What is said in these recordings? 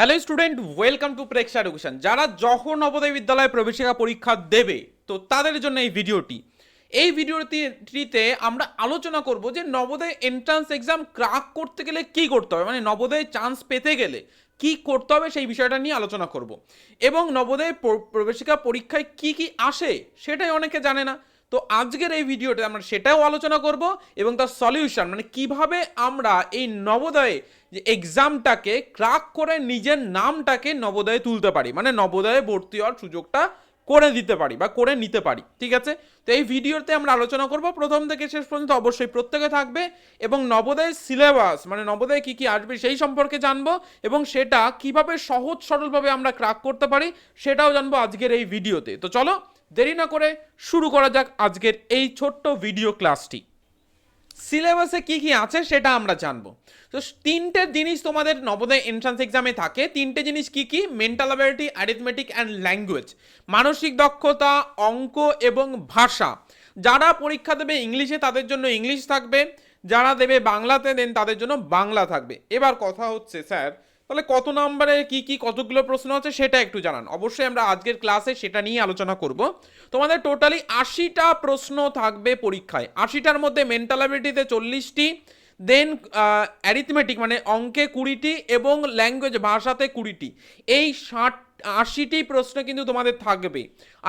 Hello student welcome to Preksha education যারা যখন নবোদয় বিদ্যালয়ে প্রবেশিকা পরীক্ষা দেবে, তো তাদের জন্য এই ভিডিওটি। এই ভিডিওটিতে আমরা আলোচনা করব যে নবোদয় এন্ট্রান্স এক্সাম ক্রাক করতে গেলে কি করতে হবে মানে নবোদয় চান্স পেতে গেলে কি করতে হবে সেই বিষয়টা নিয়ে আলোচনা করব। এবং নবোদয় প্রবেশিকা পরীক্ষায় কি কি আসে সেটাই অনেকে জানে না। তো আজকের এই ভিডিওটা আমরা সেটাও আলোচনা করব এবং তার সলিউশন মানে কীভাবে আমরা এই নবোদয়ে যে এক্সামটাকে ক্রাক করে নিজের নামটাকে নবোদয়ে তুলতে পারি। মানে নবোদয়ে ভর্তি হওয়ার সুযোগটা করে দিতে পারি বা করে নিতে পারি, ঠিক আছে? তো এই ভিডিওতে আমরা আলোচনা করব। প্রথম থেকে শেষ পর্যন্ত অবশ্যই প্রত্যেকে থাকবে এবং নবোদয়ের সিলেবাস মানে নবোদয়ে কী কী আসবে সেই সম্পর্কে জানব এবং সেটা কীভাবে সহজ সরলভাবে আমরা ক্রাক করতে পারি সেটাও জানব আজকের এই ভিডিওতে। তো চলো, দেরি না করে শুরু করা যাক আজকের এই ছোট্ট ভিডিও ক্লাসটি সিলেবাসে কি কি আছে সেটা আমরা জানব। তো তিনটে জিনিস তোমাদের নবোদয় এন্ট্রান্স এক্সামে থাকে। তিনটে জিনিস কি কি? Mental ability arithmetic and language মানসিক দক্ষতা, অঙ্ক এবং ভাষা। যারা পরীক্ষা দেবে ইংলিশে, তাদের জন্য ইংলিশ থাকবে। যারা দেবে বাংলাতে দেন তাদের জন্য বাংলা থাকবে। এবার কথা হচ্ছে, স্যার তাহলে কত নাম্বারে কি কি কতগুলো প্রশ্ন আছে সেটা একটু জানান। অবশ্যই আমরা আজকের ক্লাসে সেটা নিয়ে আলোচনা করব। তোমাদের টোটালি আশিটা প্রশ্ন থাকবে পরীক্ষায়। আশিটার মধ্যে মেন্টাল অ্যাবিলিটিতে চল্লিশটি দেন অ্যারিথমেটিক মানে অঙ্কে কুড়িটি এবং ল্যাঙ্গুয়েজ ভাষাতে কুড়িটি। এই ষাট, আশিটি প্রশ্ন কিন্তু তোমাদের থাকবে।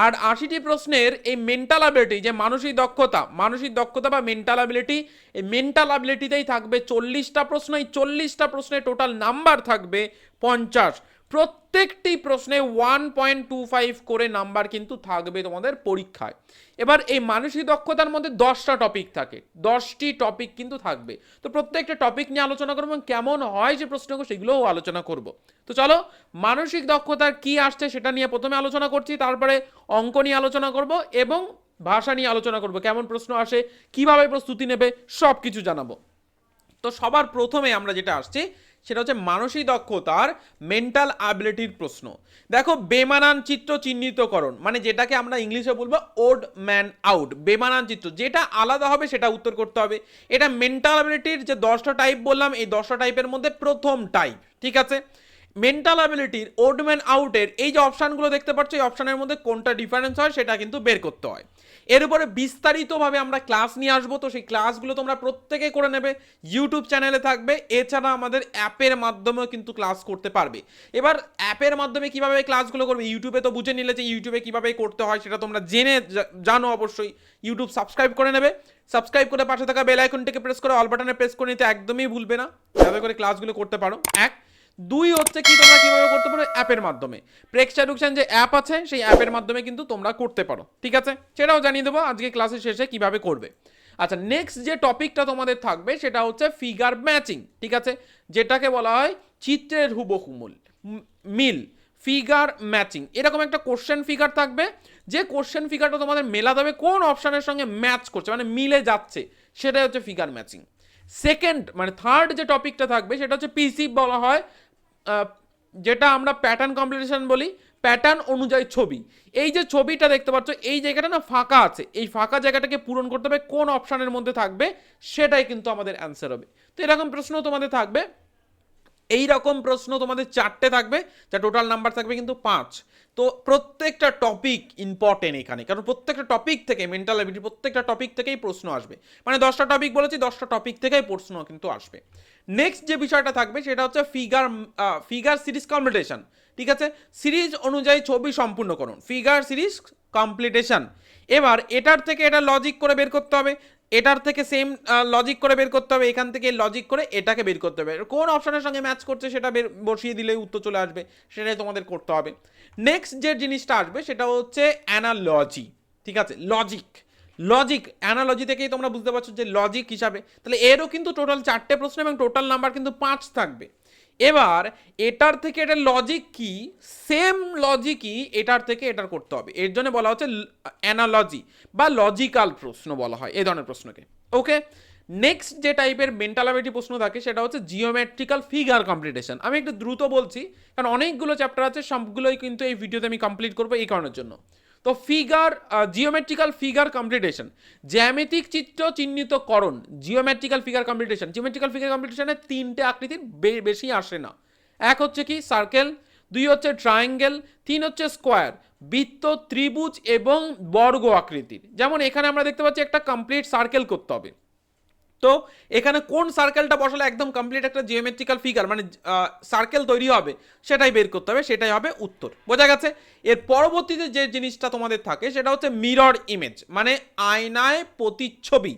আর আশিটি প্রশ্নের এই মেন্টাল অ্যাবিলিটি যে মানসিক দক্ষতা মানসিক দক্ষতা বা মেন্টাল অ্যাবিলিটি এই মেন্টাল অ্যাবিলিটিতেই থাকবে চল্লিশটা প্রশ্ন। এই চল্লিশটা প্রশ্নে টোটাল নাম্বার থাকবে পঞ্চাশ। প্রত্যেকটি প্রশ্নে ওয়ান পয়েন্ট টু ফাইভ করে নাম্বার কিন্তু থাকবে তোমাদের পরীক্ষায়। এবার এই মানসিক দক্ষতার মধ্যে দশটা টপিক থাকে। দশটি টপিক কিন্তু থাকবে। তো প্রত্যেকটা টপিক নিয়ে আলোচনা করব এবং কেমন হয় যে প্রশ্নগুলো সেগুলোও আলোচনা করব। তো চলো, মানসিক দক্ষতার কি আসছে সেটা নিয়ে প্রথমে আলোচনা করছি, তারপরে অঙ্ক নিয়ে আলোচনা করব এবং ভাষা নিয়ে আলোচনা করব। কেমন প্রশ্ন আসে, কীভাবে প্রস্তুতি নেবে সব কিছু জানাব। তো সবার প্রথমে আমরা যেটা আসছি সেটা হচ্ছে মানসিক দক্ষতার মেন্টাল অ্যাবিলিটির প্রশ্ন। দেখো, বেমানান চিত্র চিহ্নিতকরণ মানে যেটাকে আমরা ইংলিশে বলব ওড ম্যান আউট বেমানান চিত্র। যেটা আলাদা হবে, সেটা উত্তর করতে হবে। এটা মেন্টাল অ্যাবিলিটির যে দশটা টাইপ বললাম, এই দশটা টাইপের মধ্যে প্রথম টাইপ ঠিক আছে? মেন্টাল অ্যাবিলিটির ওডম্যান আউটের এই যে অপশানগুলো দেখতে পাচ্ছ, এই অপশানের মধ্যে কোনটা ডিফারেন্স হয় সেটা কিন্তু বের করতে হয়। এর উপরে বিস্তারিতভাবে আমরা ক্লাস নিয়ে আসব, তো সেই ক্লাসগুলো তোমরা প্রত্যেকে করে নেবে। ইউটিউব চ্যানেলে থাকবে, এছাড়া আমাদের অ্যাপের মাধ্যমেও কিন্তু ক্লাস করতে পারবে। এবার অ্যাপের মাধ্যমে কীভাবে ক্লাসগুলো করবে? ইউটিউবে তো বুঝে নিলে যে ইউটিউবে কীভাবে করতে হয়, সেটা তোমরা জেনে জানো অবশ্যই। ইউটিউব সাবস্ক্রাইব করে নেবে। সাবস্ক্রাইব করে পাশে থাকা বেল আইকনটিকে প্রেস করে অল বাটনে প্রেস করে নিতে একদমই ভুলবে না। যাতে করে ক্লাসগুলো করতে পারো। এক দুই হচ্ছে কি তোমরা কীভাবে করতে পারো অ্যাপের মাধ্যমে। প্রেক্স এডুকেশন যে অ্যাপ আছে, সেই অ্যাপের মাধ্যমে কিন্তু তোমরা করতে পারো, ঠিক আছে? সেটাও জানিয়ে দেবো আজকে ক্লাসের শেষে কীভাবে করবে। আচ্ছা নেক্সট যে টপিকটা তোমাদের থাকবে, সেটা হচ্ছে ফিগার ম্যাচিং ঠিক আছে? যেটাকে বলা হয় চিত্রের হুবহুমুল মিল ফিগার ম্যাচিং এরকম একটা কোশ্চেন ফিগার থাকবে, যে কোশ্চেন ফিগারটা তোমাদের মেলা দেবে কোন অপশানের সঙ্গে ম্যাচ করছে মানে মিলে যাচ্ছে, সেটাই হচ্ছে ফিগার ম্যাচিং সেকেন্ড মানে থার্ড যে টপিকটা থাকবে, সেটা হচ্ছে পিসি বলা হয় যেটা আমরা প্যাটার্ন কম্পিটিশন বলি প্যাটার্ন অনুযায়ী ছবি। এই যে ছবিটা দেখতে পাচ্ছ, এই জায়গাটা না ফাঁকা আছে। এই ফাঁকা জায়গাটাকে পূরণ করতে হবে, কোন অপশানের মধ্যে থাকবে, সেটাই কিন্তু আমাদের অ্যান্সার হবে। তো এরকম প্রশ্ন তোমাদের থাকবে। এই রকম প্রশ্ন তোমাদের চারটে থাকবে, যা টোটাল নাম্বার থাকবে কিন্তু পাঁচ। তো প্রত্যেকটা টপিক ইম্পর্টেন্ট এখানে। কারণ প্রত্যেকটা টপিক থেকে মেন্টাল অ্যাবিলিটি প্রত্যেকটা টপিক থেকেই প্রশ্ন আসবে। মানে দশটা টপিক বলেছি, দশটা টপিক থেকেই প্রশ্ন কিন্তু আসবে। নেক্সট যে বিষয়টা থাকবে, সেটা হচ্ছে ফিগার ফিগার সিরিজ কম্পিটিশন ঠিক আছে? সিরিজ অনুযায়ী ছবি সম্পূর্ণ করুন। ফিগার সিরিজ কমপ্লিটেশন এবার এটার থেকে এটা লজিক করে বের করতে হবে। এটার থেকে সেম লজিক করে বের করতে হবে, এখান থেকে লজিক করে এটাকে বের করতে হবে। কোন অপশনের সঙ্গে ম্যাচ করছে সেটা বের, বসিয়ে দিলে উত্তর চলে আসবে, সেটাই তোমাদের করতে হবে। নেক্সট যে জিনিসটা আসবে সেটা হচ্ছে অ্যানালজি ঠিক আছে? লজিক লজিক অ্যানালজি থেকেই তোমরা বুঝতে পারছ যে লজিক হিসাবে, তাহলে এরও কিন্তু টোটাল চারটে প্রশ্ন এবং টোটাল নাম্বার কিন্তু পাঁচ থাকবে। এবার এটার থেকে এটার লজিক কি? সেম লজিকই এটার থেকে এটার করতে হবে। এর জন্য বলা হচ্ছে অ্যানালজি বা লজিক্যাল প্রশ্ন বলা হয়, এই ধরনের প্রশ্নকে। ওকে নেক্সট যে টাইপের মেন্টাল প্রশ্ন থাকে, সেটা হচ্ছে জিওমেট্রিক্যাল ফিগার কম্পিটিশন আমি একটু দ্রুত বলছি, কারণ অনেকগুলো চ্যাপ্টার আছে, সবগুলোই কিন্তু এই ভিডিওতে আমি কমপ্লিট করব এই কারণের জন্য। তো ফিগার জিওমেট্রিক্যাল ফিগার কম্পিটিশন জ্যামিতিক চিত্র চিহ্নিতকরণ geometrical figure competition geometrical figure কম্পিটিশনে তিনটে আকৃতির বেশি আসে না। এক হচ্ছে কি সার্কেল দুই হচ্ছে ট্রায়াঙ্গেল তিন হচ্ছে স্কোয়ার বৃত্ত, ত্রিভুজ এবং বর্গ আকৃতির। যেমন এখানে আমরা দেখতে পাচ্ছি একটা কমপ্লিট সার্কেল করতে হবে। তো এখানে কোন সার্কেলটা বসালে একদম কমপ্লিট একটা জিওমেট্রিক্যাল ফিগার মানে সার্কেল তৈরি হবে, সেটাই বের করতে হবে, সেটাই হবে উত্তর। বোঝা গেছে? এর পরবর্তীতে যে জিনিসটা তোমাদের থাকে, সেটা হচ্ছে মিরর ইমেজ মানে আয়নায় প্রতিচ্ছবি।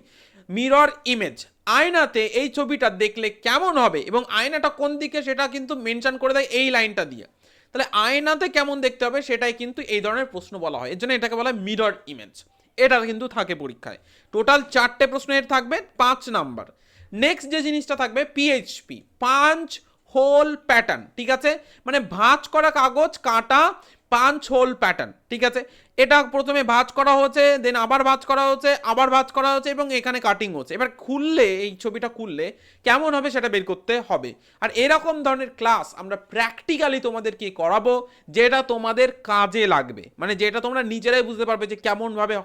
মিরর ইমেজ আয়নাতে এই ছবিটা দেখলে কেমন হবে এবং আয়নাটা কোন দিকে সেটা কিন্তু মেনশন করে দেয় এই লাইনটা দিয়ে। তাহলে আয়নাতে কেমন দেখতে হবে, সেটাই কিন্তু এই ধরনের প্রশ্ন বলা হয়। এর জন্য এটাকে বলা হয় মিরর ইমেজ এটা কিন্তু থাকে পরীক্ষায়। টোটাল চারটে প্রশ্নের থাকবে, পাঁচ নাম্বার। নেক্সট যে জিনিসটা থাকবে পিএইচপি পাঁচ হোল প্যাটার্ন ঠিক আছে? মানে ভাঁজ করা কাগজ, কাটা পাঁচ হোল প্যাটার্ন ঠিক আছে? এটা প্রথমে ভাঁজ করা হচ্ছে দেন আবার ভাঁজ করা হচ্ছে আবার ভাঁজ করা হচ্ছে এবং এখানে কাটিং হচ্ছে। এবার খুললে, এই ছবিটা খুললে কেমন হবে সেটা বের করতে হবে। আর এরকম ধরনের ক্লাস আমরা প্র্যাকটিক্যালি তোমাদেরকে করাবো, যেটা তোমাদের কাজে লাগবে। মানে যেটা তোমরা নিজেরাই বুঝতে পারবে যে কেমনভাবে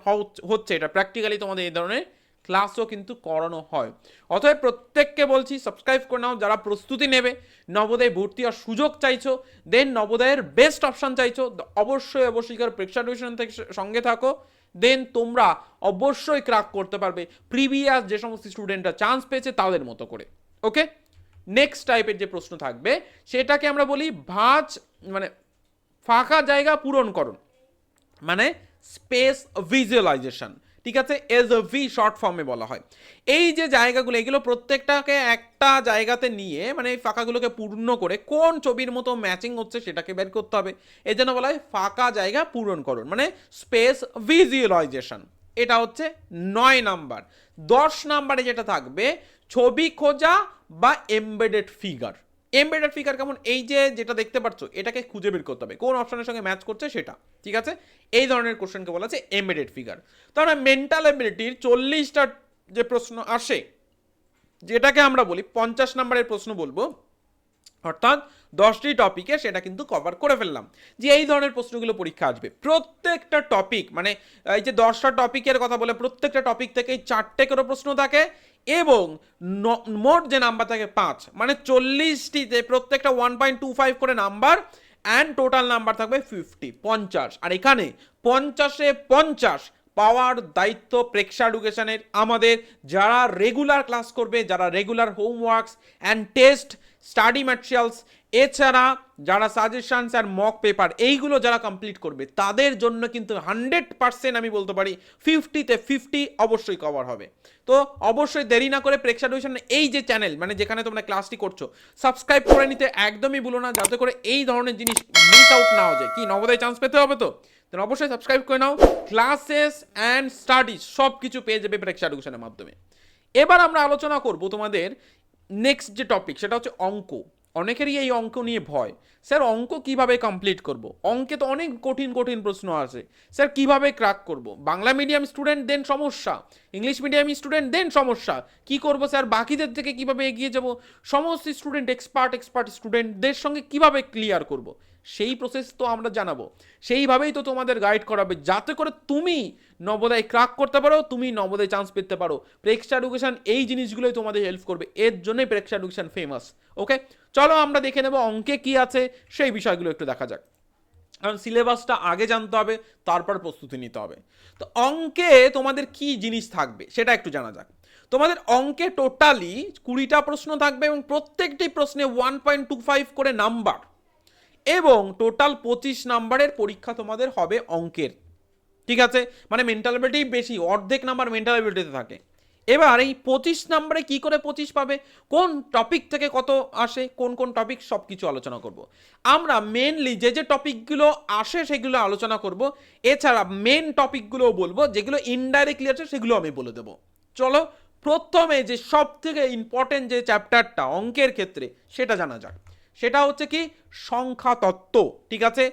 হচ্ছে এটা। প্র্যাকটিক্যালি তোমাদের এই ধরনের ক্লাসও কিন্তু করানো হয়। অতএব প্রত্যেককে বলছি সাবস্ক্রাইব করে নাও, যারা প্রস্তুতি নেবে, নবোদয় ভর্তি হওয়ার সুযোগ চাইছো দেন নবোদয়ের বেস্ট অপশন চাইছো অবশ্যই অবশ্যই প্রেক্ষা টিউশন থেকে সঙ্গে থাকো দেন তোমরা অবশ্যই ক্রাক করতে পারবে। প্রিভিয়াস যে সমস্ত স্টুডেন্টরা চান্স পেয়েছে তাদের মতো করে। ওকে নেক্সট টাইপের যে প্রশ্ন থাকবে, সেটাকে আমরা বলি ভাঁজ মানে ফাঁকা জায়গা পূরণকরণ মানে স্পেস ভিজুয়ালাইজেশন ঠিক আছে এজ ভি শর্ট ফর্মে বলা হয়। এই যে জায়গাগুলো, এগুলো প্রত্যেকটাকে একটা জায়গাতে নিয়ে মানে এই ফাঁকাগুলোকে পূর্ণ করে কোন ছবির মতো ম্যাচিং হচ্ছে সেটাকে বের করতে হবে। এই জন্য বলা হয় ফাঁকা জায়গা পূরণকরণ মানে স্পেস ভিজুয়ালাইজেশন এটা হচ্ছে নয় নাম্বার। দশ নাম্বারে যেটা থাকবে, ছবি খোঁজা বা এমবেডেড ফিগার এমবেডেড ফিগার কেমন? এই যে যেটা দেখতে পাচ্ছ, এটাকে খুঁজে বের করতে হবে। কোন অপশনের সঙ্গে ম্যাচ করছে সেটা, ঠিক আছে? এই ধরনের কোশ্চেনকে বলা আছে এমবেডেড ফিগার তাহলে মেন্টাল এবিলিটির চল্লিশটা যে প্রশ্ন আসে, যেটাকে আমরা বলি পঞ্চাশ নাম্বারের প্রশ্ন বলব, অর্থাৎ দশটি টপিকে সেটা কিন্তু কভার করে ফেললাম। যে এই ধরনের প্রশ্নগুলো পরীক্ষা আসবে। প্রত্যেকটা টপিক মানে এই যে দশটা টপিকের কথা বলে প্রত্যেকটা টপিক থেকে চারটে করে প্রশ্ন থাকে এবং মোট যে নাম্বার থাকে পাঁচ মানে চল্লিশটিতে প্রত্যেকটা ওয়ান পয়েন্ট টু ফাইভ করে নাম্বার অ্যান্ড টোটাল নাম্বার থাকবে ফিফটি পঞ্চাশ। আর এখানে পঞ্চাশে পঞ্চাশ পাওয়ার দায়িত্ব প্রেক্ষা এডুকেশনের আমাদের যারা রেগুলার ক্লাস করবে, যারা regular homeworks and test study materials এছাড়া যারা সাজেশনস আর মক পেপার এইগুলো যারা কমপ্লিট করবে, তাদের জন্য কিন্তু হান্ড্রেড পার্সেন্ট আমি বলতে পারি ফিফটিতে ফিফটি অবশ্যই কভার হবে। তো অবশ্যই দেরি না করে প্রেক্ষা এডুকেশন এই যে চ্যানেল মানে যেখানে তোমরা ক্লাসটি করছ সাবস্ক্রাইব করে নিতে একদমই ভুলো না, যাতে করে এই ধরনের জিনিস মিস আউট না হয়ে যায়। কি নবোদয় চান্স পেতে হবে তো? অবশ্যই সাবস্ক্রাইব করে নাও। ক্লাসেস অ্যান্ড স্টাডিজ সব কিছু পেয়ে যাবে প্রেক্ষা এডুকেশনের মাধ্যমে। এবার আমরা আলোচনা করব তোমাদের নেক্সট যে টপিক সেটা হচ্ছে অঙ্ক। অনেকেরই এই অঙ্ক নিয়ে ভয়। স্যার, অঙ্ক কীভাবে কমপ্লিট করব? অঙ্কে তো অনেক কঠিন কঠিন প্রশ্ন আছে। স্যার, কীভাবে ক্রাক করব? বাংলা মিডিয়াম স্টুডেন্ট দেন সমস্যা। ইংলিশ মিডিয়াম স্টুডেন্ট দেন সমস্যা। কি করব, স্যার? বাকিদের থেকে কীভাবে এগিয়ে যাব? সমস্ত স্টুডেন্ট এক্সপার্ট এক্সপার্ট স্টুডেন্টদের সঙ্গে কীভাবে ক্লিয়ার করব? সেই প্রসেস তো আমরা জানাব। সেইভাবেই তো তোমাদের গাইড করাবে। যাতে করে তুমি নবোদয় ক্রাক করতে পারো, তুমি নবোদয় চান্স পেতে পারো। প্রেক্ষা এডুকেশান এই জিনিসগুলোই তোমাদের হেল্প করবে। এর জন্যই প্রেক্ষা এডুকেশান ফেমাস ওকে চলো আমরা দেখে নেব অঙ্কে কি আছে, সেই বিষয়গুলো একটু দেখা যাক। কারণ সিলেবাসটা আগে জানতে হবে, তারপর প্রস্তুতি নিতে হবে। তো অঙ্কে তোমাদের কি জিনিস থাকবে, সেটা একটু জানা যাক। তোমাদের অঙ্কে টোটালি কুড়িটা প্রশ্ন থাকবে এবং প্রত্যেকটি প্রশ্নে ওয়ান পয়েন্ট টু ফাইভ করে নাম্বার এবং টোটাল পঁচিশ নাম্বারের পরীক্ষা তোমাদের হবে অঙ্কের। ঠিক আছে? মানে মেন্টাল অ্যাবিলিটি বেশি, অর্ধেক নাম্বার মেন্টাল অ্যাবিলিটিতে থাকে। এবার এই পঁচিশ নাম্বারে কি করে পঁচিশ পাবে? কোন টপিক থেকে কত আসে? কোন কোন টপিক সব কিছু আলোচনা করব। আমরা মেনলি যে যে টপিকগুলো আসে সেগুলো আলোচনা করব। এছাড়া মেন টপিকগুলোও বলব, যেগুলো ইনডাইরেক্টলি আছে সেগুলো আমি বলে দেবো। চলো, প্রথমে যে সব থেকে ইম্পর্টেন্ট যে চ্যাপ্টারটা অঙ্কের ক্ষেত্রে, সেটা জানা যাক। সেটা হচ্ছে কি সংখ্যা তত্ত্ব ঠিক আছে?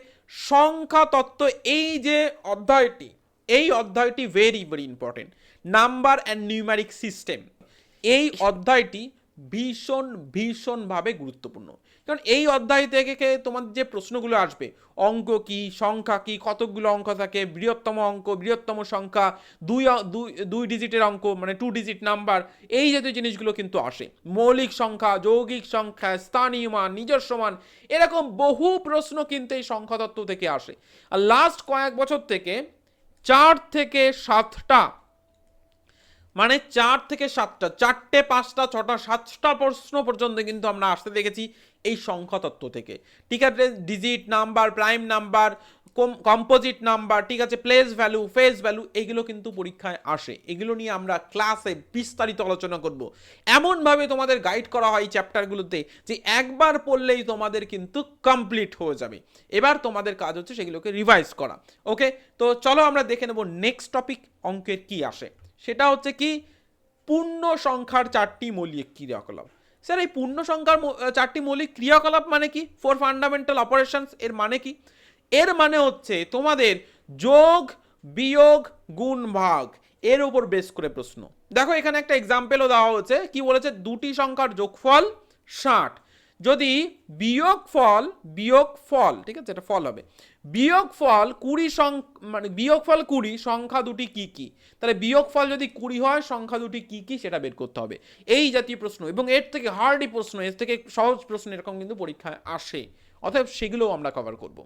সংখ্যা তত্ত্ব এই যে অধ্যায়টি, এই অধ্যায়টি very very important number and numeric system এই অধ্যায়টি ভীষণ, ভীষণভাবে গুরুত্বপূর্ণ। কারণ এই অধ্যায় থেকে তোমার যে প্রশ্নগুলো আসবে, অঙ্ক কি, সংখ্যা কি, কতকগুলো অঙ্ক থাকে, বৃহত্তম অঙ্ক, বৃহত্তম সংখ্যা, দুই দুই ডিজিটের অঙ্ক মানে টু ডিজিট নাম্বার এই জাতীয় জিনিসগুলো কিন্তু আসে। মৌলিক সংখ্যা, যৌগিক সংখ্যা, স্থানীয় মান, নিজস্ব মান, এরকম বহু প্রশ্ন কিন্তু এই সংখ্যা তত্ত্ব থেকে আসে। আর লাস্ট কয়েক বছর থেকে চার থেকে সাতটা মানে চার থেকে সাতটা, চারটে, পাঁচটা, ছটা, সাতটা প্রশ্ন পর্যন্ত কিন্তু আমরা আসতে দেখেছি। এই সংখ্যা তত্ত্ব থেকে। ঠিক আছে digit number prime number composite number ঠিক আছে প্লেস ভ্যালু ফেস ভ্যালু এগুলো কিন্তু পরীক্ষায় আসে। এগুলো নিয়ে আমরা ক্লাসে বিস্তারিত আলোচনা করব। এমনভাবে তোমাদের গাইড করা হয় চ্যাপ্টারগুলোতে যে একবার পড়লেই তোমাদের কিন্তু কমপ্লিট হয়ে যাবে। এবার তোমাদের কাজ হচ্ছে সেগুলোকে রিভাইজ করা। ওকে তো চলো আমরা দেখে নেব নেক্সট টপিক অঙ্কের কি আসে। সেটা হচ্ছে কি, পূর্ণ সংখ্যার চারটি মৌলিক ক্রিয়াকলাপ। স্যার, এই পূর্ণ সংখ্যার চারটি মৌলিক ক্রিয়াকলাপ মানে কি? ফোর ফান্ডামেন্টাল অপারেশনস এর মানে কি? এর মানে হচ্ছে তোমাদের যোগ, বিয়োগ, গুণ, ভাগ, এর উপর বেশ করে প্রশ্ন। দেখো, এখানে একটা এক্সাম্পেলও দেওয়া হচ্ছে কি বলেছে? দুটি সংখ্যার যোগফল ষাট। যদি বিয়োগ ফল বিয়োগ ফল, ঠিক আছে? এটা ফল হবে। বিয়োগ ফল কুড়ি সং মানে বিয়োগ ফল কুড়ি, সংখ্যা দুটি কি কি? তাহলে বিয়োগ ফল যদি কুড়ি হয়, সংখ্যা দুটি কি কি? সেটা বের করতে হবে। এই জাতীয় প্রশ্ন, এবং এর থেকে হার্ডই প্রশ্ন, এর থেকে সহজ প্রশ্ন এরকম কিন্তু পরীক্ষায় আসে। অতএব সেগুলোও আমরা কভার করব।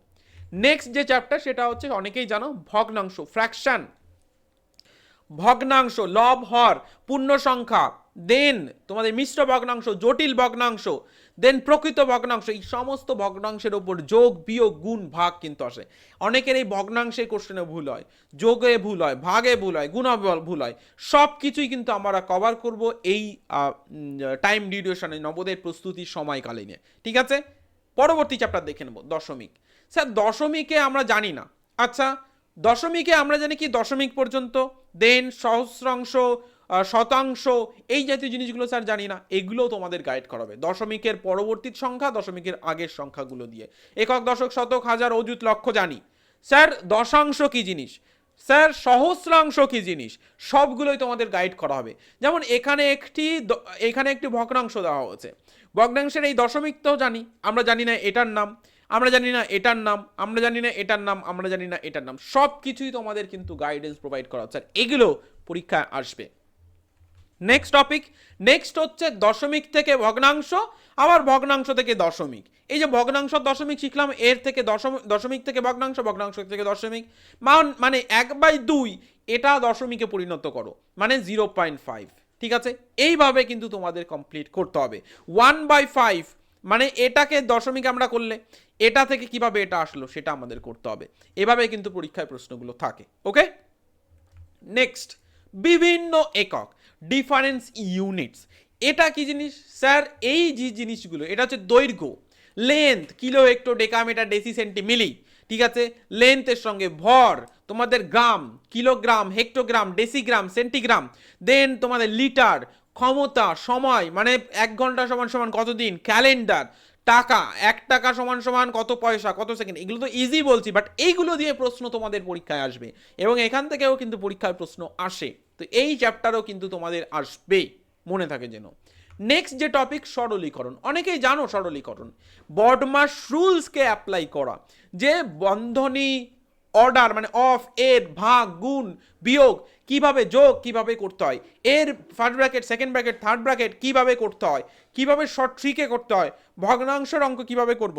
নেক্সট যে চ্যাপ্টার সেটা হচ্ছে, অনেকেই জানো, ভগ্নাংশ ফ্র্যাকশন ভগ্নাংশ লব হর পূর্ণ সংখ্যা দেন তোমাদের মিশ্র ভগ্নাংশ, জটিল ভগ্নাংশ দেন প্রকৃত ভগ্নাংশ, এই সমস্ত ভগ্নাংশের ওপর যোগ, বিয়োগ, গুণ, ভাগ কিন্তু আসে। অনেকের এই ভগ্নাংশের কোশ্চেনে ভুল হয়, যোগে ভুল হয়, ভাগে ভুল হয়, গুণ ভুল হয় সব কিছুই কিন্তু আমরা কভার করব এই টাইম ডিউরেশনে নবোদয়ের প্রস্তুতির সময়কালে নিয়ে ঠিক আছে? পরবর্তী চ্যাপ্টার দেখে নেব, দশমিক। স্যার, দশমিকে আমরা জানি না। আচ্ছা দশমিকে আমরা জানি কি? দশমিক পর্যন্ত দেন সহস্রাংশ শতাংশ, এই জাতীয় জিনিসগুলো স্যার জানি না, এগুলোও তোমাদের গাইড করাবে। দশমিকের পরবর্তী সংখ্যা, দশমিকের আগের সংখ্যাগুলো দিয়ে। একক, দশক, শতক, হাজার, অযুত, লক্ষ জানি। স্যার, দশাংশ কি জিনিস? স্যার, সহস্রাংশ কি জিনিস? সবগুলোই তোমাদের গাইড করা হবে। যেমন এখানে একটি এখানে একটি ভগ্নাংশ দেওয়া হয়েছে। ভগ্নাংশের এই দশমিক তো জানি, আমরা জানি না এটার নাম, আমরা জানি না এটার নাম, আমরা জানি না এটার নাম, আমরা জানি না এটার নাম। সব কিছুই তোমাদের কিন্তু গাইডেন্স প্রোভাইড করা আর এগুলো পরীক্ষায় আসবে। নেক্সট টপিক নেক্সট হচ্ছে দশমিক থেকে ভগ্নাংশ, আবার ভগ্নাংশ থেকে দশমিক। এই যে ভগ্নাংশ, দশমিক শিখলাম, এর থেকে দশম, দশমিক থেকে ভগ্নাংশ ভগ্নাংশ থেকে দশমিক। মান- এক বাই দুই, এটা দশমিকে পরিণত করো মানে জিরো পয়েন্ট ফাইভ, ঠিক আছে? এইভাবে কিন্তু তোমাদের কমপ্লিট করতে হবে। ওয়ান বাই ফাইভ মানে এটাকে দশমিক আমরা করলে, এটা থেকে কীভাবে এটা আসলো সেটা আমাদের করতে হবে। এভাবে কিন্তু পরীক্ষায় প্রশ্নগুলো থাকে ওকে নেক্সট বিভিন্ন একক। ডিফারেন্স ইউনিটস এটা কি জিনিস? স্যার, এই যে জিনিসগুলো, এটা হচ্ছে দৈর্ঘ্য। Length kilo hecto decametre deci centi milli ঠিক আছে? লেন্থের সঙ্গে ভর, তোমাদের gram, kilogram, hectogram, decigram, centigram then তোমাদের লিটার, ক্ষমতা, সময় মানে এক ঘণ্টা সমান সমান কতদিন? ক্যালেন্ডার টাকা, এক টাকা সমান সমান কত পয়সা, কত সেকেন্ড? এগুলো তো ইজি বলছি বাট এইগুলো দিয়ে প্রশ্ন তোমাদের পরীক্ষায় আসবে। এবং এখান থেকেও কিন্তু পরীক্ষায় প্রশ্ন আসে। তো এই চ্যাপ্টারও কিন্তু তোমাদের আসবে মনে থাকে যেন। নেক্সট যে টপিক সরলীকরণ। অনেকেই জানো সরলীকরণ। বডমাস রুলসকে অ্যাপ্লাই করা। যে বন্ধনী অর্ডার মানে অফ এর, ভাগ, গুণ, বিয়োগ, কীভাবে যোগ, কীভাবে করতে হয়। এর first bracket second bracket third bracket কীভাবে করতে হয়? কীভাবে শর্ট থ্রিকে করতে হয়? ভগ্নাংশের অঙ্ক কীভাবে করব?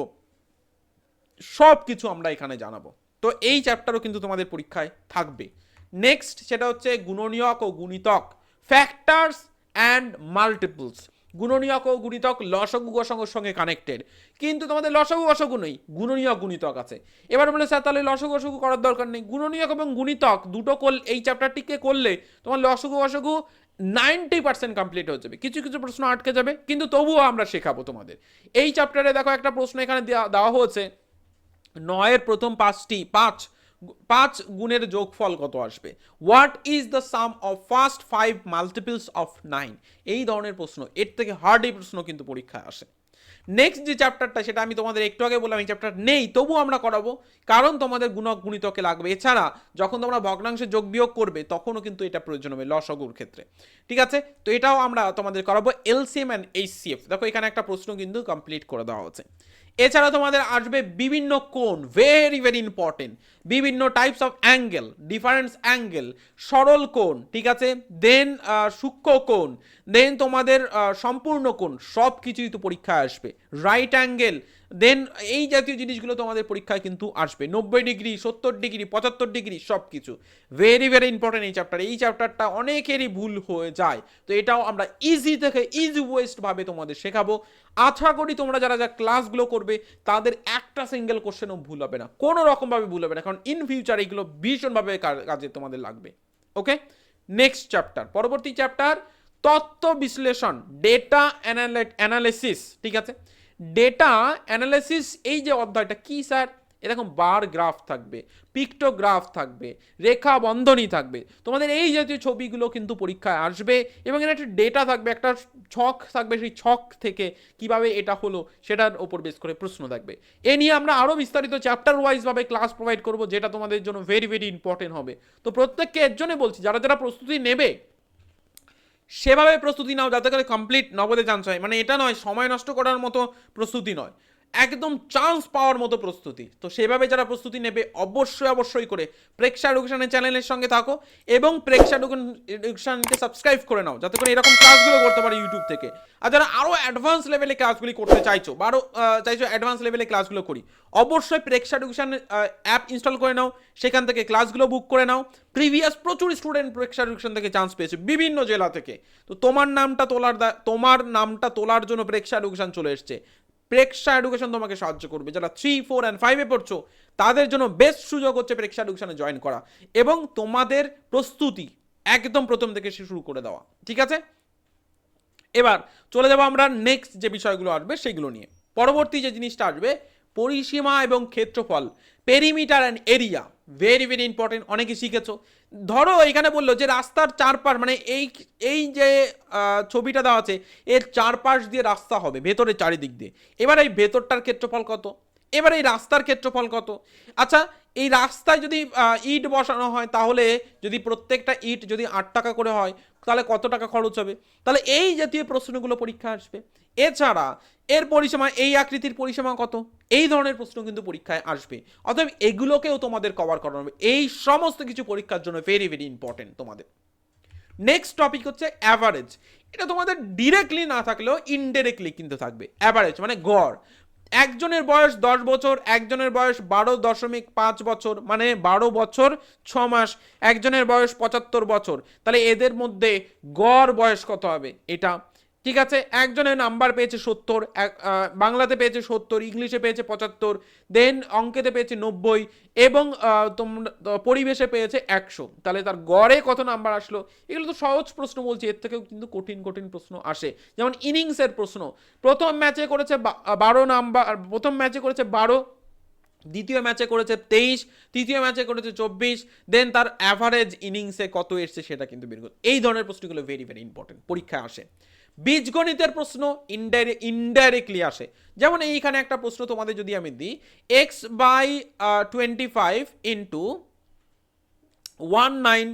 সব কিছু আমরা এখানে জানাব। তো এই চ্যাপ্টারও কিন্তু তোমাদের পরীক্ষায় থাকবে। নেক্সট সেটা হচ্ছে গুণনীয়ক ও গুণিতক। ফ্যাক্টার্স অ্যান্ড মাল্টিপলস গুণনীয়ক ও গুণিতক লসগু গসঙ্গর সঙ্গে কানেক্টেড কিন্তু তোমাদের লসগু গসগু নেই, গুণনীয়ক, গুণিতক আছে। এবার বলে, স্যার, তাহলে লসগু গসগু করার দরকার নেই। গুণনীয়ক এবং গুণিতক দুটো কল, এই চ্যাপ্টারটিকে করলে তোমার লসগু গসগু নাইনটি পার্সেন্ট কমপ্লিট হয়ে যাবে। কিছু কিছু প্রশ্ন আটকে যাবে, কিন্তু তবুও আমরা শেখাবো তোমাদের। এই চ্যাপ্টারে দেখো একটা প্রশ্ন এখানে দেওয়া দেওয়া হয়েছে। নয়ের প্রথম পাঁচটি, পাঁচ। পাঁচ গুণের যোগফল কত আসবে? What is the sum of first five multiples of nine এই ধরনের প্রশ্ন। এর থেকে হার্ড এই প্রশ্ন কিন্তু পরীক্ষায় আসে। নেক্সট যে চ্যাপ্টারটা সেটা আমি তোমাদের একটু আগে বললাম, এই চ্যাপ্টার নেই তবু আমরা করাবো। কারণ তোমাদের গুণক গুণিতকে লাগবে। এছাড়া, যখন তোমরা ভগ্নাংশে যোগ বিয়োগ করবে, তখনও কিন্তু এটা প্রয়োজন হবে লসগুর ক্ষেত্রে। ঠিক আছে? তো এটাও আমরা তোমাদের করাবো এলসিএম অ্যান্ড এইচসিএফ দেখো, এখানে একটা প্রশ্ন কিন্তু কমপ্লিট করে দেওয়া হচ্ছে। এছাড়া তোমাদের আসবে বিভিন্ন কোণ ভেরি ভেরি ইম্পর্টেন্ট বিভিন্ন types of angle difference angle সরল কোণ, ঠিক আছে? দেন সূক্ষ্ম কোণ দেন তোমাদের সম্পূর্ণ কোণ সব কিছুই তো পরীক্ষায় আসবে। রাইট অ্যাঙ্গেল দেন এই জাতীয় জিনিসগুলো তোমাদের পরীক্ষায় কিন্তু আসবে। নব্বই ডিগ্রি, সত্তর ডিগ্রি, পঁচাত্তর ডিগ্রি সব কিছু ভেরি ভেরি ইম্পর্টেন্ট এই চ্যাপ্টার এই চ্যাপ্টারটা অনেকেরই ভুল হয়ে যায়। তো এটাও আমরা ইজি থেকে ইজি ওয়েস্টভাবে তোমাদের শেখাবো। আশা করি তোমরা যারা যা ক্লাসগুলো করবে, তাদের একটা সিঙ্গেল কোশ্চেনও ভুল হবে না। কোনো রকমভাবে ভুল হবে না। কারণ ইন ফিউচার এগুলো ভীষণভাবে কাজে তোমাদের লাগবে। ওকে নেক্সট চ্যাপ্টার পরবর্তী চ্যাপ্টার তত্ত্ব বিশ্লেষণ ডেটা অ্যানালিসিস ঠিক আছে? ডেটা অ্যানালাইসিস এই যে অধ্যায়টা, কি স্যার? এরকম বার গ্রাফ থাকবে পিক্টোগ্রাফ থাকবে, রেখা বন্ধনী থাকবে। তোমাদের এই জাতীয় ছবিগুলো কিন্তু পরীক্ষায় আসবে এবং এর একটা ডেটা থাকবে, একটা ছক থাকবে, সেই ছক থেকে কীভাবে এটা হলো, সেটার ওপর বেস করে প্রশ্ন থাকবে। এ নিয়ে আমরা আরও বিস্তারিত চ্যাপ্টার ওয়াইজভাবে ক্লাস প্রোভাইড করব, যেটা তোমাদের জন্য ভেরি ভেরি ইম্পর্টেন্ট হবে। তো প্রত্যেককে এর জন্য বলছি, যারা যারা প্রস্তুতি নেবে সেভাবে প্রস্তুতি নাও, যাতে করে কমপ্লিট নবদে চান্স হয়। মানে এটা নয়, সময় নষ্ট করার মতো প্রস্তুতি নয়। একদম চান্স পাওয়ার মতো প্রস্তুতি। তো সেভাবে যারা প্রস্তুতি নেবে, অবশ্যই অবশ্যই করে প্রেক্ষা এডুকেশনের চ্যানেলের সঙ্গে থাকো এবং প্রেক্ষা এডুকেশনকে সাবস্ক্রাইব করে নাও, যাতে করে এরকম ক্লাসগুলো করতে পারো ইউটিউব থেকে। আর যারা আরও অ্যাডভান্স লেভেলে ক্লাসগুলি করতে চাইছো বা আরও চাইছো অ্যাডভান্স লেভেলে ক্লাসগুলো করি, অবশ্যই প্রেক্ষা এডুকেশন অ্যাপ ইনস্টল করে নাও, সেখান থেকে ক্লাসগুলো বুক করে নাও। প্রিভিয়াস প্রচুর স্টুডেন্ট প্রেক্ষা এডুকেশন থেকে চান্স পেয়েছে, বিভিন্ন জেলা থেকে। তো তোমার নামটা তোলার তোমার নামটা তোলার জন্য প্রেক্ষা এডুকেশন চলে এসছে। প্রেক্ষা এডুকেশন তোমাকে সাহায্য করবে। যারা থ্রি ফোর অ্যান্ড ফাইভে পড়ছো, তাদের জন্য বেস্ট সুযোগ হচ্ছে প্রেক্ষা এডুকেশনে জয়েন করা এবং তোমাদের প্রস্তুতি একদম প্রথম থেকে শুরু করে দেওয়া। ঠিক আছে? এবার চলে যাব আমরা নেক্সট যে বিষয়গুলো আসবে সেগুলো নিয়ে। পরবর্তী যে জিনিসটা আসবে, পরিসীমা এবং ক্ষেত্রফল perimeter and area very very important অনেকে শিখেছো। ধরো এখানে বলল যে রাস্তার চারপাশ মানে এই এই যে ছবিটা দেওয়া আছে, এর চারপাশ দিয়ে রাস্তা হবে ভেতরে চারিদিক দিয়ে। এবার এই ভেতরটার ক্ষেত্রফল কত? এবার এই রাস্তার ক্ষেত্রফল কত? আচ্ছা এই রাস্তায় যদি ইট বসানো হয়, তাহলে যদি প্রত্যেকটা ইট যদি আট টাকা করে হয় তাহলে কত টাকা খরচ হবে? তাহলে এই জাতীয় প্রশ্নগুলো পরীক্ষা আসবে। এছাড়া এর পরিসীমা, এই আকৃতির পরিসীমা কত? এই ধরনের প্রশ্ন কিন্তু পরীক্ষায় আসবে। অতএব এগুলোকেও তোমাদের কভার করানো হবে। এই সমস্ত কিছু পরীক্ষার জন্য ভেরি ভেরি ইম্পর্টেন্ট তোমাদের। নেক্সট টপিক হচ্ছে অ্যাভারেজ এটা তোমাদের ডিরেক্টলি না থাকলেও ইনডাইরেক্টলি কিন্তু থাকবে। অ্যাভারেজ মানে গড়। একজনের বয়স দশ বছর, একজনের বয়স বারো দশমিক পাঁচ বছর মানে বারো বছর ছ মাস, একজনের বয়স পঁচাত্তর বছর। তাহলে এদের মধ্যে গড় বয়স কত হবে? এটা ঠিক আছে? একজনের নাম্বার পেয়েছে সত্তর বাংলাতে পেয়েছে সত্তর, ইংলিশে পেয়েছে পঁচাত্তর দেন অঙ্কেতে পেয়েছে নব্বই এবং তোমরা পরিবেশে পেয়েছে একশো। তাহলে তার গড়ে কত নাম্বার আসলো? এগুলো তো সহজ প্রশ্ন বলছি, এর থেকেও কিন্তু কঠিন কঠিন প্রশ্ন আসে। যেমন ইনিংসের প্রশ্ন, প্রথম ম্যাচে করেছে বারো নাম্বার প্রথম ম্যাচে করেছে বারো, দ্বিতীয় ম্যাচে করেছে তেইশ, তৃতীয় ম্যাচে করেছে চব্বিশ দেন তার অ্যাভারেজ ইনিংসে কত এসছে সেটা কিন্তু বের এই ধরনের প্রশ্নগুলো ভেরি ভেরি ইম্পর্টেন্ট পরীক্ষায় আসে। বীজগণিতের প্রশ্ন ইনডাইরেক্টলি আসে। যেমন এইখানে একটা প্রশ্ন তোমাদের যদি আমি দিই x by twenty five into one nine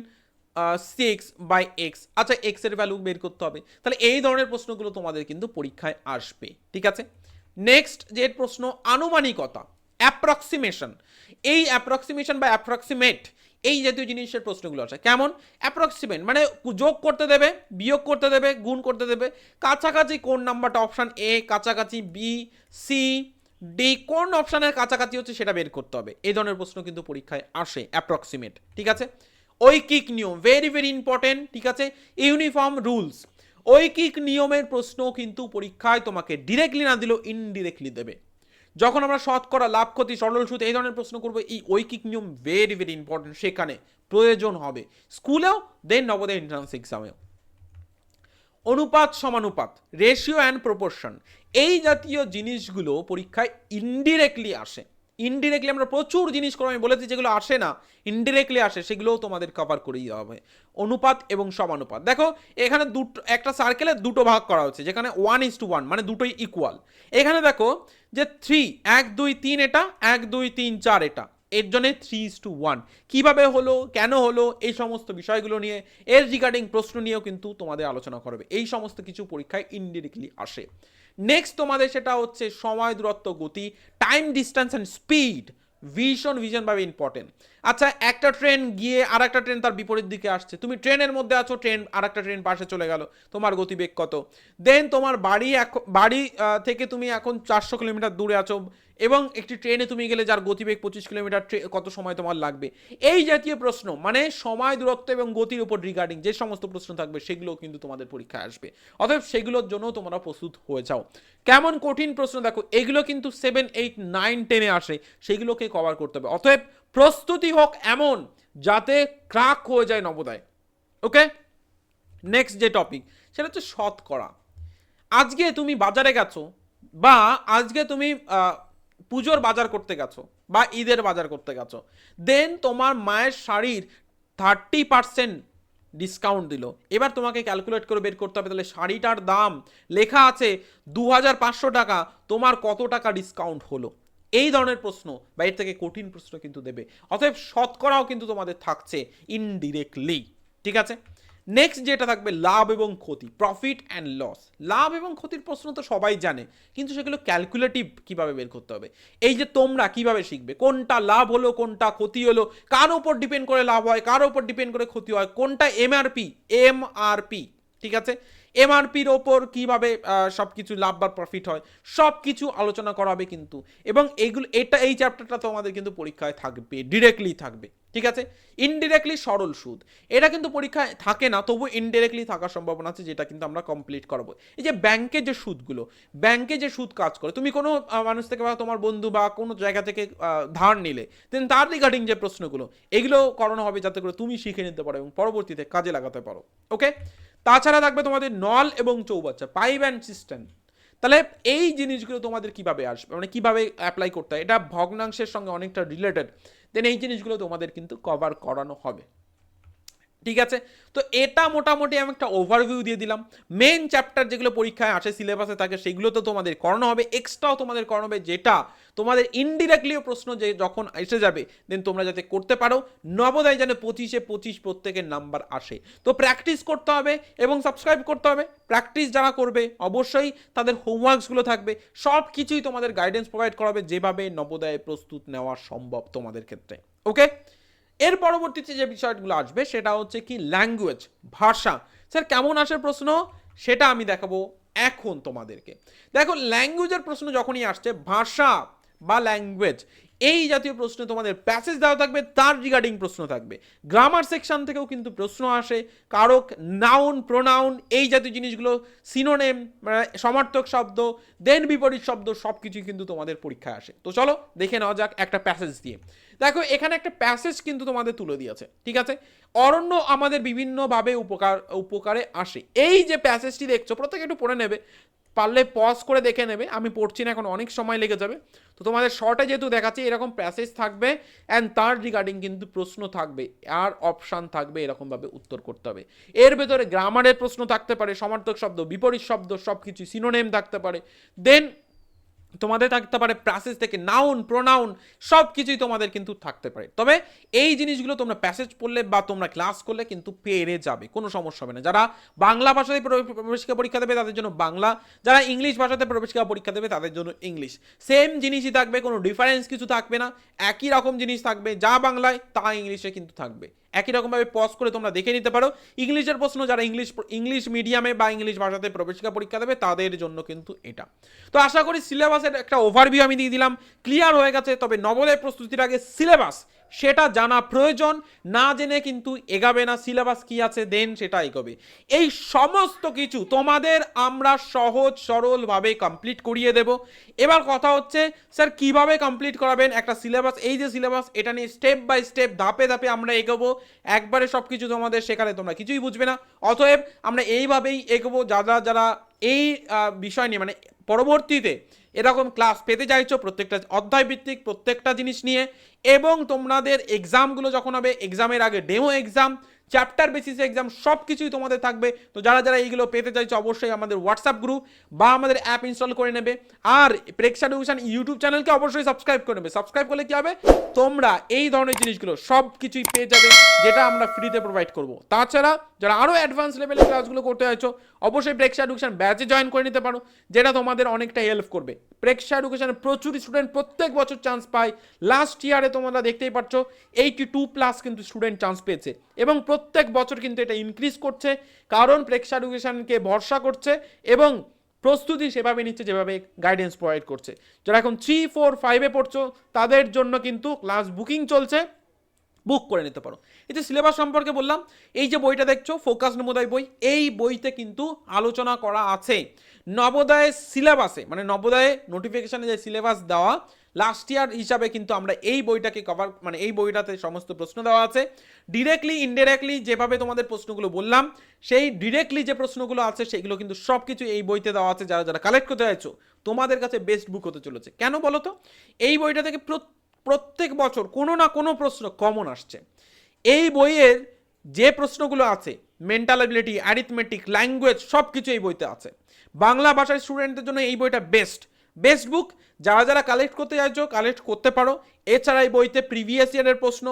six by x আচ্ছা এক্সের ভ্যালু বের করতে হবে। তাহলে এই ধরনের প্রশ্নগুলো তোমাদের কিন্তু পরীক্ষায় আসবে। ঠিক আছে? নেক্সট যে প্রশ্ন, আনুমানিকতা অ্যাপ্রক্সিমেশন এই অ্যাপ্রক্সিমেশন বা অ্যাপ্রক্সিমেট এই জাতীয় জিনিসের প্রশ্নগুলো আসে। কেমন? অ্যাপ্রক্সিমেট মানে যোগ করতে দেবে, বিয়োগ করতে দেবে, গুণ করতে দেবে। কাছাকাছি কোন নাম্বারটা? অপশান এ কাছাকাছি বি সি ডি কোন অপশানের কাছাকাছি হচ্ছে সেটা বের করতে হবে। এই ধরনের প্রশ্ন কিন্তু পরীক্ষায় আসে অ্যাপ্রক্সিমেট ঠিক আছে? ঐকিক নিয়ম ভেরি ভেরি ইম্পর্টেন্ট ঠিক আছে? ইউনিফর্ম রুলস ঐকিক নিয়মের প্রশ্ন কিন্তু পরীক্ষায় তোমাকে ডিরেক্টলি না দিলেও ইনডিরেক্টলি দেবে। যখন আমরা শতকরা, লাভ, ক্ষতি, সরল সুদ এই ধরনের প্রশ্ন করব, এই ঐকিক নিয়ম ভেরি ভেরি ইম্পর্টেন্ট সেখানে প্রয়োজন হবে। স্কুলেও দেন নবদে এন্ট্রান্স এক্সামেও অনুপাত সমানুপাত রেশিও অ্যান্ড প্রপোর্শন এই জাতীয় জিনিসগুলো পরীক্ষায় ইনডিরেক্টলি আসে। ইনডিরেক্টলি আমরা প্রচুর জিনিস আমি বলেছি যেগুলো আসে না ইনডিরেক্টলি আসে, সেগুলোও তোমাদের কভার করে দেওয়া হবে। অনুপাত এবং সমানুপাত। দেখো, এখানে দুটো, একটা সার্কেলে দুটো ভাগ করা হচ্ছে, যেখানে ওয়ান ইস টু ওয়ান মানে দুটোই ইকুয়াল এখানে দেখো যে থ্রি এক, দুই, তিন এটা, এক, দুই, তিন, চার এটা। এর জন্য থ্রি ইস টু ওয়ান কীভাবে হলো, কেন হলো, এই সমস্ত বিষয়গুলো নিয়ে, এর রিগার্ডিং প্রশ্ন নিয়েও কিন্তু তোমাদের আলোচনা করবে এই সমস্ত কিছু পরীক্ষায় ইনডিরেক্টলি আসে। নেক্সট তোমাদের সেটা হচ্ছে সময় দূরত্ব গতি টাইম ডিস্টেন্স অ্যান্ড স্পিড ভীষণ, ভীষণভাবে ইম্পর্টেন্ট আচ্ছা একটা ট্রেন গিয়ে আর একটা ট্রেন তার বিপরীত দিকে আসছে। তুমি ট্রেনের মধ্যে আছো, ট্রেন আর একটা ট্রেন পাশে চলে গেল। তোমার গতিবেগ কত? দেন তোমার বাড়ি এখন বাড়ি থেকে তুমি এখন চারশো কিলোমিটার দূরে আছো এবং একটি ট্রেনে তুমি গেলে যার গতিবেগ পঁচিশ কিলোমিটার, ট্রে- কত সময় তোমার লাগবে? এই জাতীয় প্রশ্ন মানে সময়, দূরত্ব এবং গতির উপর রিগার্ডিং যে সমস্ত প্রশ্ন থাকবে, সেগুলো কিন্তু তোমাদের পরীক্ষায় আসবে। অতএব সেগুলোর জন্য তোমরা প্রস্তুত হয়ে যাও। কেমন কঠিন প্রশ্ন দেখো, এগুলো কিন্তু সেভেন এইট নাইন টেনে আসে। সেগুলোকে কভার করতে হবে। অতএব প্রস্তুতি হোক এমন যাতে ক্রাক হয়ে যায় নবোদয়। ওকে নেক্সট যে টপিক সেটা হচ্ছে শতকরা। আজকে তুমি বাজারে গেছো বা আজকে তুমি পুজোর বাজার করতে গেছো বা ঈদের বাজার করতে গেছো দেন তোমার মায়ের শাড়ির থার্টি পার্সেন্ট ডিসকাউন্ট দিল। এবার তোমাকে ক্যালকুলেট করে বের করতে হবে, তাহলে শাড়িটার দাম লেখা আছে দু হাজার পাঁচশো টাকা, তোমার কত টাকা ডিসকাউন্ট হলো? এই ধরনের প্রশ্ন বা এর থেকে কঠিন প্রশ্ন কিন্তু দেবে। অতএব শতকরাও কিন্তু তোমাদের থাকছে ইনডিরেক্টলি ঠিক আছে? নেক্সট যেটা থাকবে, লাভ এবং ক্ষতি প্রফিট অ্যান্ড লস লাভ এবং ক্ষতির প্রশ্ন তো সবাই জানে, কিন্তু সেগুলো ক্যালকুলেটিভ কীভাবে বের করতে হবে? এই যে তোমরা কীভাবে শিখবে? কোনটা লাভ হলো, কোনটা ক্ষতি হলো? কার উপর ডিপেন্ড করে লাভ হয়, কার উপর ডিপেন্ড করে ক্ষতি হয়? কোনটা এমআরপি এমআরপি ঠিক আছে? এমআরপির ওপর কীভাবে সব কিছু লাভ বা প্রফিট হয় সব কিছু আলোচনা করা হবে কিন্তু। এবং এইগুলো এটা, এই চ্যাপ্টারটা তোমাদের কিন্তু পরীক্ষায় থাকবে ডিরেক্টলি থাকবে, ঠিক আছে? ইনডিরেক্টলি সরল সুদ। এটা কিন্তু পরীক্ষায় থাকে না তবু ইনডিরেক্টলি থাকার সম্ভাবনা আছে, যেটা কিন্তু আমরা কমপ্লিট করব। এই যে ব্যাংকে যে সুদগুলো, ব্যাংকে যে সুদ কাজ করে, তুমি কোনো মানুষ থেকে বা তোমার বন্ধু বা কোনো জায়গা থেকে ধার নিলে দেন তার রিগার্ডিং যে প্রশ্নগুলো, এগুলো করানো হবে যাতে করে তুমি শিখে নিতে পারো এবং পরবর্তীতে কাজে লাগাতে পারো ওকে তাছাড়া থাকবে তোমাদের নল এবং চৌবাচ্চা পাইপ অ্যান্ড সিস্টেম তাহলে এই জিনিসগুলো তোমাদের কীভাবে আসবে? মানে কীভাবে অ্যাপ্লাই করতে হয়? এটা ভগ্নাংশের সঙ্গে অনেকটা রিলেটেড দেন এই জিনিসগুলো তোমাদের কিন্তু কভার করানো হবে। ঠিক আছে? তো এটা মোটামুটি আমি একটা ওভারভিউ দিয়ে দিলাম। মেন চ্যাপ্টার যেগুলো পরীক্ষায় আসে সিলেবাসে থাকে, সেগুলো তো তোমাদের করানো হবে। এক্সট্রাও তোমাদের করানো হবে যেটা তোমাদের ইনডিরেক্টলিও প্রশ্ন যে যখন এসে যাবে দেন তোমরা যাতে করতে পারো। নবোদয় যেন পঁচিশে পঁচিশ প্রত্যেকের নাম্বার আসে। তো প্র্যাকটিস করতে হবে এবং সাবস্ক্রাইব করতে হবে। প্র্যাকটিস যারা করবে, অবশ্যই তাদের হোমওয়ার্কসগুলো থাকবে। সব কিছুই তোমাদের গাইডেন্স প্রোভাইড করা হবে যেভাবে নবোদয়ে প্রস্তুত নেওয়া সম্ভব তোমাদের ক্ষেত্রে। ওকে এর পরবর্তীতে যে বিষয়গুলো আসবে, সেটা হচ্ছে কি ল্যাঙ্গুয়েজ ভাষা। স্যার, কেমন আসে প্রশ্ন? সেটা আমি দেখাবো এখন তোমাদেরকে। দেখো ল্যাঙ্গুয়েজের প্রশ্ন যখনই আসছে, ভাষা বা ল্যাঙ্গুয়েজ এই জাতীয় প্রশ্ন তোমাদের প্যাসেজ দেওয়া থাকবে, তার রিগার্ডিং প্রশ্ন থাকবে। গ্রামার সেকশন থেকেও কিন্তু প্রশ্ন আসে, কারক নাউন প্রোনাউন এই জাতীয় জিনিসগুলো সিনোনেম সমার্থক শব্দ দেন বিপরীত শব্দ সব কিছুই কিন্তু তোমাদের পরীক্ষায় আসে। তো চলো, দেখে নেওয়া যাক একটা প্যাসেজ দিয়ে। দেখো, এখানে একটা প্যাসেজ কিন্তু তোমাদের তুলে দিয়েছে, ঠিক আছে? অরণ্য আমাদের বিভিন্নভাবে উপকার, উপকারে আসে। এই যে প্যাসেজটি দেখছ, প্রত্যেকে একটু পড়ে নেবে। পারলে পজ করে দেখে নেবে। আমি পড়ছি না এখন, অনেক সময় লেগে যাবে। তো তোমাদের শর্টে যেহেতু দেখাচ্ছি, এরকম প্যাসেজ থাকবে অ্যান্ড তার রিগার্ডিং কিন্তু প্রশ্ন থাকবে, আর অপশান থাকবে এরকমভাবে উত্তর করতে হবে। এর ভেতরে গ্রামারের প্রশ্ন থাকতে পারে, সমার্থক শব্দ, বিপরীত শব্দ সব কিছু সিনোনেম থাকতে পারে। দেন তোমাদের থাকতে পারে প্যাসেজ থেকে নাউন প্রোনাউন সব কিছুই তোমাদের কিন্তু থাকতে পারে। তবে এই জিনিসগুলো তোমরা প্যাসেজ পড়লে বা তোমরা ক্লাস করলে কিন্তু পেরে যাবে, কোনো সমস্যা হবে না। যারা বাংলা ভাষাতে প্র- প্রবেশিকা পরীক্ষা দেবে, তাদের জন্য বাংলা, যারা ইংলিশ ভাষাতে প্রবেশিকা পরীক্ষা দেবে, তাদের জন্য ইংলিশ। সেম জিনিসই থাকবে, কোনো ডিফারেন্স কিছু থাকবে না, একই রকম জিনিস থাকবে, যা বাংলায় তা ইংলিশে কিন্তু থাকবে। একই রকমভাবে পজ করে তোমরা দেখে নিতে পারো। ইংলিশের প্রশ্ন যারা ইংলিশ ইংলিশ মিডিয়ামে বা ইংলিশ ভাষাতে প্রবেশিকা পরীক্ষা দেবে, তাদের জন্য কিন্তু এটা। তো আশা করি সিলেবাসের একটা ওভারভিউ আমি দিয়ে দিলাম। ক্লিয়ার হয়ে গেছে, তবে নবোদয় প্রস্তুতির আগে সিলেবাস সেটা জানা প্রয়োজন, না জেনে কিন্তু এগাবে না সিলেবাস কি আছে, দেন সেটা এগোবে। এই সমস্ত কিছু তোমাদের আমরা সহজ সরলভাবে কমপ্লিট করিয়ে দেব। এবার কথা হচ্ছে, স্যার, কীভাবে কমপ্লিট করাবেন একটা সিলেবাস? এই যে সিলেবাস, এটা নিয়ে স্টেপ বাই স্টেপ ধাপে ধাপে আমরা এগোবো। একবারে সব কিছু তোমাদের শেখালে তোমরা কিছুই বুঝবে না। অতএব আমরা এইভাবেই এগোবো, যারা যারা এই বিষয় নিয়ে মানে পরবর্তীতে এরকম ক্লাস পেতে চাইছো, প্রত্যেকটা অধ্যায় ভিত্তিক প্রত্যেকটা জিনিস নিয়ে এবং তোমাদের এক্সামগুলো যখন হবে এক্সামের আগে ডেমো এক্সাম চ্যাপ্টার বেসিসে এক্সাম সব কিছুই তোমাদের থাকবে। তো যারা যারা এইগুলো পেতে চাইছো অবশ্যই আমাদের হোয়াটসঅ্যাপ গ্রুপ বা আমাদের অ্যাপ ইনস্টল করে নেবে। আর প্রেক্ষা ডিভিশন ইউটিউব চ্যানেলকে অবশ্যই সাবস্ক্রাইব করে নেবে। সাবস্ক্রাইব করলে কি হবে? তোমরা এই ধরনের জিনিসগুলো সব কিছুই পেয়ে যাবে, যেটা আমরা ফ্রিতে প্রোভাইড করব। তাছাড়া যারা আরও অ্যাডভান্স লেভেলের ক্লাসগুলো করতে চাইছো, অবশ্যই প্রেক্ষা এডুকেশন ব্যাচে জয়েন করে নিতে পারো, যেটা তোমাদের অনেকটা হেল্প করবে। প্রেক্ষা এডুকেশনে প্রচুর স্টুডেন্ট প্রত্যেক বছর চান্স পায়। লাস্ট ইয়ারে তোমরা দেখতেই পাচ্ছ এইটি টু প্লাস কিন্তু স্টুডেন্ট চান্স পেয়েছে। এবং প্রত্যেক বছর কিন্তু এটা ইনক্রিজ করছে, কারণ প্রেক্ষা এডুকেশনকে ভরসা করছে এবং প্রস্তুতি সেভাবে নিচ্ছে, যেভাবে গাইডেন্স প্রোভাইড করছে। যারা এখন থ্রি ফোর ফাইভে পড়ছো, তাদের জন্য কিন্তু ক্লাস বুকিং চলছে বুক করে নিতে পারো। এই যে সিলেবাস সম্পর্কে বললাম, এই যে বইটা দেখছ ফোকাস নবোদয় বই, এই বইতে কিন্তু আলোচনা করা আছে। নবোদয়ের সিলেবাসে মানে নবোদয়ে নোটিফিকেশানে যে সিলেবাস দেওয়া লাস্ট ইয়ার হিসাবে কিন্তু আমরা এই বইটাকে কভার মানে এই বইটাতে সমস্ত প্রশ্ন দেওয়া আছে। ডিরেক্টলি ইনডিরেক্টলি যেভাবে তোমাদের প্রশ্নগুলো বললাম, সেই ডিরেক্টলি যে প্রশ্নগুলো আছে, সেগুলো কিন্তু সব কিছু এই বইতে দেওয়া আছে, যারা যারা কালেক্ট করতে চাইছো, তোমাদের কাছে বেস্ট বুক হতে চলেছে। কেন বলো তো? এই বইটা থেকে প্রত্যেক বছর কোনো না কোনো প্রশ্ন কমন আসছে। এই বইয়ের যে প্রশ্নগুলো আছে মেন্টাল অ্যাবিলিটি অ্যারিথমেটিক ল্যাঙ্গুয়েজ সব কিছু এই বইতে আছে। বাংলা ভাষার স্টুডেন্টদের জন্য এই বইটা বেস্ট বেস্ট বুক যারা যারা কালেক্ট করতে চাইছো কালেক্ট করতে পারো। এছাড়া এই বইতে প্রিভিয়াস ইয়ারের প্রশ্ন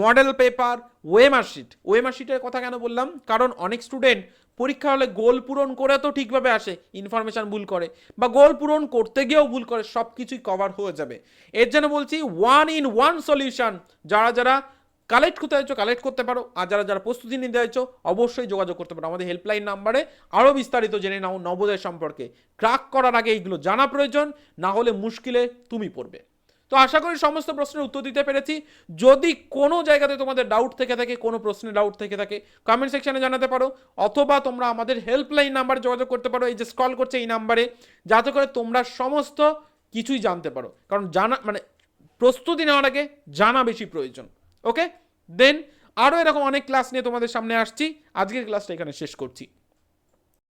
মডেল পেপার ওয়েমার্কশিট ওয়েমার্কশিটের কথা কেন বললাম? কারণ অনেক স্টুডেন্ট পরীক্ষা হলে গোল পূরণ করে তো ঠিকভাবে আসে ইনফরমেশান ভুল করে। বা গোল পূরণ করতে গিয়েও ভুল করে সব কিছুই কভার হয়ে যাবে। এর জন্য বলছি ওয়ান ইন ওয়ান সলিউশন যারা যারা কালেক্ট করতে চাইছো কালেক্ট করতে পারো। আর যারা যারা প্রস্তুতি নিতে চাইছো, অবশ্যই যোগাযোগ করতে পারো। আমাদের হেল্পলাইন নাম্বারে আরও বিস্তারিত জেনে নাও নবোদয় সম্পর্কে। ক্রাক করার আগে এইগুলো জানা প্রয়োজন, না হলে মুশকিলে তুমি পড়বে। তো আশা করি সমস্ত প্রশ্নের উত্তর দিতে পেরেছি। যদি কোনো জায়গাতে তোমাদের ডাউট থেকে থাকে, কোনো প্রশ্নে ডাউট থেকে থাকে কমেন্ট সেকশানে জানাতে পারো। অথবা তোমরা আমাদের হেল্পলাইন নাম্বারে যোগাযোগ করতে পারো। এই যে স্কল করছে এই নাম্বারে যাতে করে তোমরা সমস্ত কিছুই জানতে পারো। কারণ জানা মানে প্রস্তুতি নেওয়ার আগে জানা বেশি প্রয়োজন। ওকে দেন আরও এরকম অনেক ক্লাস নিয়ে তোমাদের সামনে আসছি। আজকের ক্লাসটা এখানে শেষ করছি।